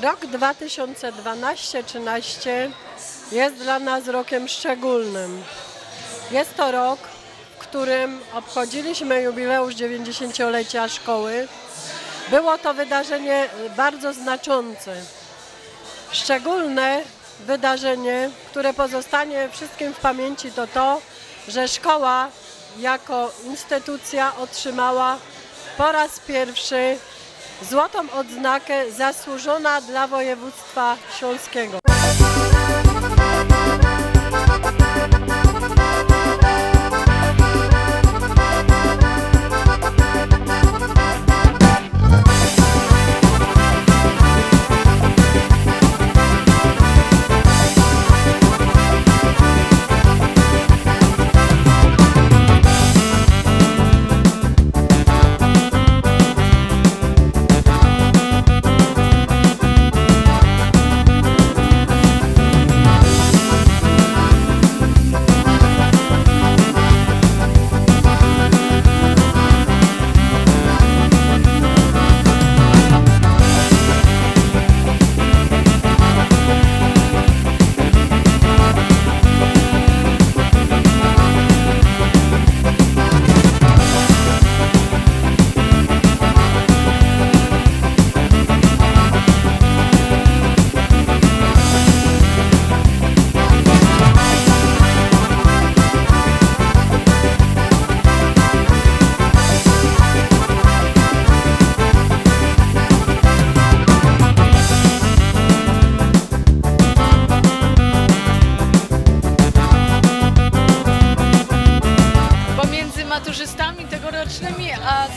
Rok 2012-13 jest dla nas rokiem szczególnym. Jest to rok, w którym obchodziliśmy jubileusz 90-lecia szkoły. Było to wydarzenie bardzo znaczące. Szczególne wydarzenie, które pozostanie wszystkim w pamięci, to to, że szkoła jako instytucja otrzymała po raz pierwszy złotą odznakę zasłużona dla województwa śląskiego.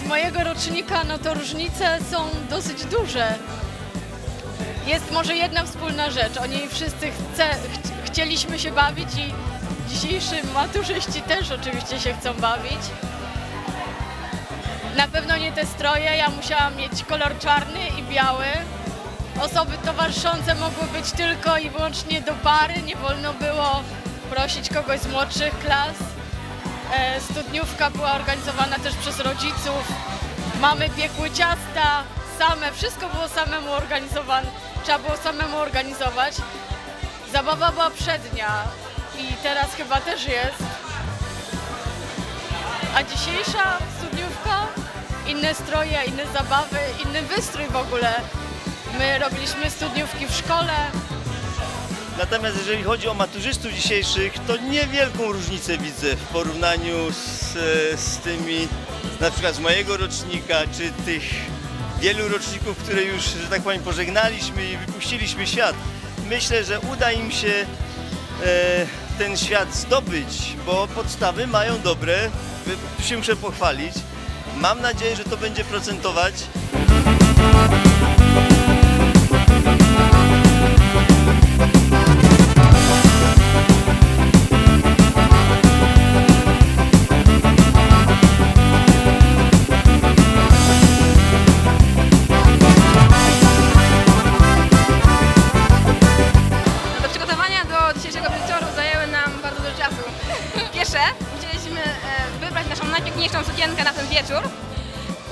Z mojego rocznika, no to różnice są dosyć duże. Jest może jedna wspólna rzecz. Oni wszyscy chce, ch chcieliśmy się bawić i dzisiejsi maturzyści też oczywiście się chcą bawić. Na pewno nie te stroje, ja musiałam mieć kolor czarny i biały. Osoby towarzyszące mogły być tylko i wyłącznie do pary, nie wolno było prosić kogoś z młodszych klas. E, Studniówka była organizowana też przez rodziców. Mamy piekły ciasta, same, wszystko było samemu organizowane. Trzeba było samemu organizować. Zabawa była przednia i teraz chyba też jest. A dzisiejsza studniówka, inne stroje, inne zabawy, inny wystrój w ogóle. My robiliśmy studniówki w szkole, Natomiast jeżeli chodzi o maturzystów dzisiejszych, to niewielką różnicę widzę w porównaniu z, z tymi, na przykład z mojego rocznika, czy tych wielu roczników, które już, że tak powiem, pożegnaliśmy i wypuściliśmy świat. Myślę, że uda im się e, ten świat zdobyć, bo podstawy mają dobre, się muszę pochwalić. Mam nadzieję, że to będzie procentować.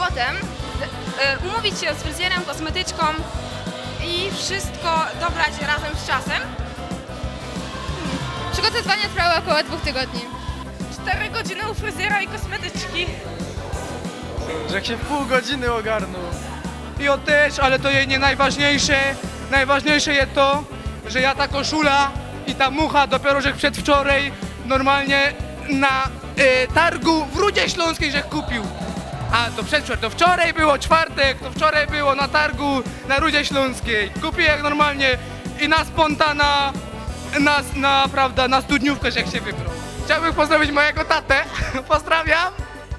Potem e, umówić się z fryzjerem, kosmetyczką i wszystko dobrać razem z czasem. Hmm. Przygotowania trwały około dwóch tygodni. Cztery godziny u fryzjera i kosmetyczki. że jak się w pół godziny ogarnął. I o też, ale to jej nie najważniejsze. Najważniejsze jest to, że ja ta koszula i ta mucha dopiero że przedwczoraj normalnie na e, targu w Rudzie Śląskiej że kupił. A to przedwczoraj, to wczoraj było czwartek, to wczoraj było na targu na Rudzie Śląskiej. Kupiłem normalnie i na spontana, na, na, prawda, na studniówkę, jak się wybrał. Chciałbym pozdrowić mojego tatę. Pozdrawiam.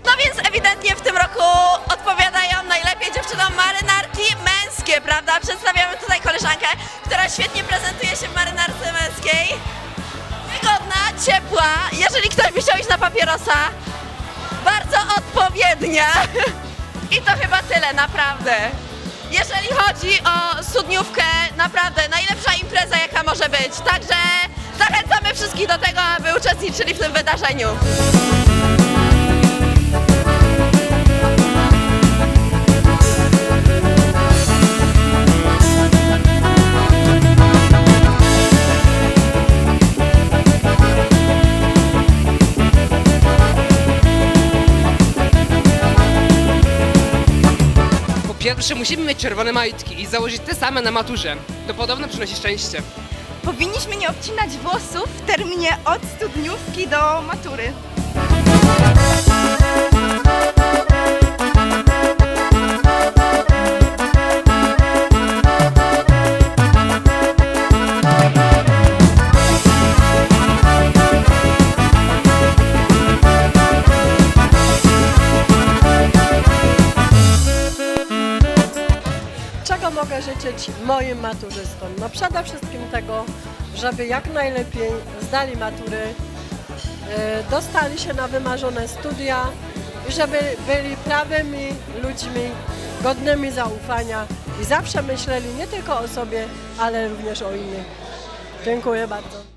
No więc ewidentnie w tym roku odpowiadają najlepiej dziewczynom marynarki męskie, prawda? Przedstawiamy tutaj koleżankę, która świetnie prezentuje się w marynarce męskiej. Wygodna, ciepła. Jeżeli ktoś by chciał iść na papierosa, I to chyba tyle, naprawdę. Jeżeli chodzi o studniówkę, naprawdę najlepsza impreza jaka może być. Także zachęcamy wszystkich do tego, aby uczestniczyli w tym wydarzeniu. Że musimy mieć czerwone majtki i założyć te same na maturze. To podobno przynosi szczęście. Powinniśmy nie obcinać włosów w terminie od studniówki do matury. Mogę życzyć moim maturzystom? No przede wszystkim tego, żeby jak najlepiej zdali matury, e, dostali się na wymarzone studia i żeby byli prawymi ludźmi, godnymi zaufania i zawsze myśleli nie tylko o sobie, ale również o innych. Dziękuję bardzo.